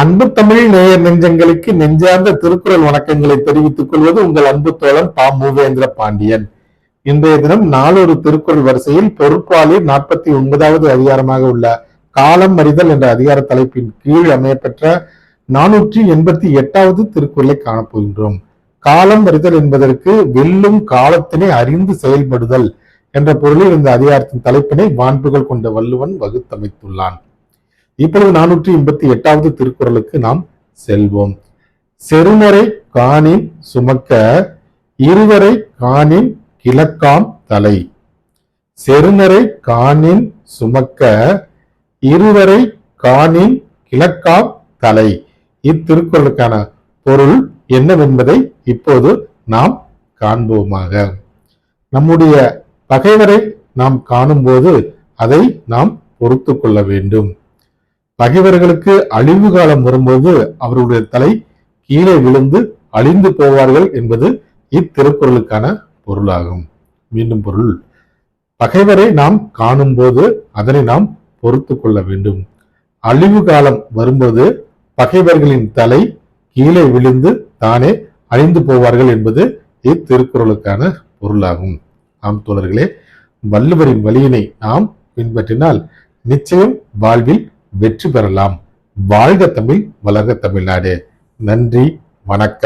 அன்பு தமிழ் நேயர் நெஞ்சங்களுக்கு நெஞ்சார்ந்த திருக்குறள் வணக்கங்களை தெரிவித்துக் கொள்வது உங்கள் அன்பு தோழன் பா. மூவேந்திர பாண்டியன். இன்றைய தினம் நாளொரு திருக்குறள் வரிசையில் பொறுப்பாளி நாற்பத்தி ஒன்பதாவது அதிகாரமாக உள்ள காலம் அறிதல் என்ற அதிகார தலைப்பின் கீழ் அமையப்பெற்ற நானூற்றி எண்பத்தி எட்டாவது திருக்குறளை காணப்போகின்றோம். காலம் அறிதல் என்பதற்கு வெல்லும் காலத்தினை அறிந்து செயல்படுதல் என்ற பொருளில் இந்த அதிகாரத்தின் தலைப்பினை வான்புகள் கொண்ட வள்ளுவன் வகுத்தமைத்துள்ளான். இப்பொழுது நானூற்றி எண்பத்தி எட்டாவது திருக்குறளுக்கு நாம் செல்வோம். செருமறை காணின் சுமக்க இருவரை காணின் கிழக்காம் தலை. செருமறை காணின் சுமக்க இருவரை காணின் கிழக்காம் தலை. இத்திருக்குறளுக்கான பொருள் என்னவென்பதை இப்போது நாம் காண்போமாக. நம்முடைய பகைவரை நாம் காணும்போது அதை நாம் பொறுத்து கொள்ள வேண்டும். பகைவர்களுக்கு அழிவு காலம் வரும்போது அவருடைய தலை கீழே விழுந்து அழிந்து போவார்கள் என்பது இத்திருக்குறளுக்கான பொருளாகும். மீண்டும் பொருள். பகைவரை நாம் காணும்போது அதனை நாம் பொறுத்து கொள்ள வேண்டும். அழிவு காலம் வரும்போது பகைவர்களின் தலை கீழே விழுந்து தானே அழிந்து போவார்கள் என்பது இத்திருக்குறளுக்கான பொருளாகும். ஆம் தோழர்களே வள்ளுவரின் வழியினை நாம் பின்பற்றினால் நிச்சயம் வாழ்வில் வெற்றி பெறலாம். வாழ்க தமிழ் வளர்க தமிழ்நாடு. நன்றி வணக்கம்.